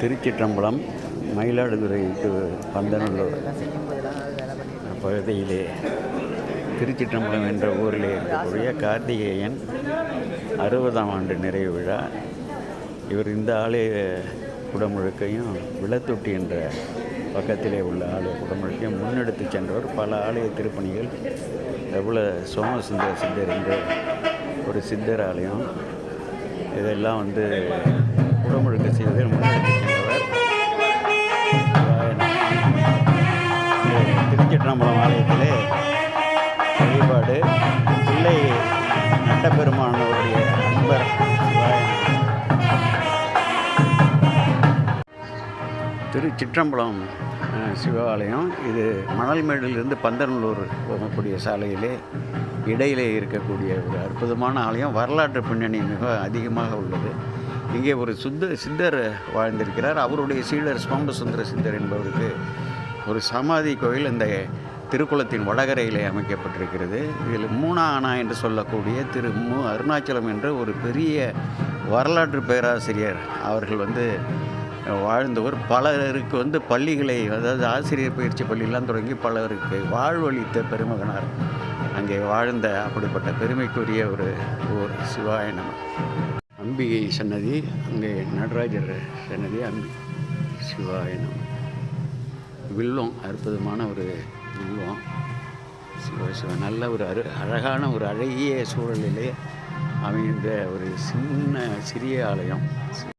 திருச்சிற்றம்பலம் Mayiladuthurai to Pandanallur பகுதியிலே. திருச்சிற்றம்பலம் என்ற ஊரிலே இருக்கக்கூடிய கார்த்திகேயன் அறுபதாம் ஆண்டு நிறைவு விழா. இவர் இந்த ஆலய குடமுழுக்கையும் விளத்தொட்டி என்ற பக்கத்திலே உள்ள ஆலய குடமுழுக்கையும் முன்னெடுத்து சென்றவர். பல ஆலய திருப்பணிகள் எவ்வளோ சோமசுந்தர சித்தர் என்ற ஒரு சித்தர் ஆலயம் இதெல்லாம் வந்து ஆலயத்திலே வழிபாடு. பிள்ளை நட்டபெருமானவருடைய அன்பர் திரு திருச்சிற்றம்பலம் சிவாலயம். இது மணல்மேடிலிருந்து பந்தநல்லூர் போகக்கூடிய சாலையிலே இடையிலே இருக்கக்கூடிய ஒரு அற்புதமான ஆலயம். வரலாற்று பின்னணி மிக அதிகமாக உள்ளது. இங்கே ஒரு சுத்த சித்தர் வாழ்ந்திருக்கிறார். அவருடைய சீடர் சோமசுந்தர சித்தர் என்பவருக்கு ஒரு சமாதி கோயில் இந்த திருக்குளத்தின் வடகரையிலே அமைக்கப்பட்டிருக்கிறது. இதில் மூணா ஆனா என்று சொல்லக்கூடிய திரு மு அருணாச்சலம் என்ற ஒரு பெரிய வரலாற்று பேராசிரியர் அவர்கள் வந்து வாழ்ந்தவர். பலருக்கு வந்து பள்ளிகளை அதாவது ஆசிரியர் பயிற்சி பள்ளியெல்லாம் தொடங்கி பலருக்கு வாழ்வழித்த பெருமகனார். அங்கே வாழ்ந்த அப்படிப்பட்ட பெருமைக்குரிய ஒரு ஊர் சிவாயனம் அம்பிகை சன்னதி அங்கே நடராஜர் சன்னதி அம்பி சிவாயனம் வில்லும் அற்புதமான ஒரு உள்ளோம் சிவ சிவ நல்ல ஒரு அரு அழகான ஒரு அழகிய சூழலிலே அமைந்த ஒரு சின்ன சிறிய ஆலயம்.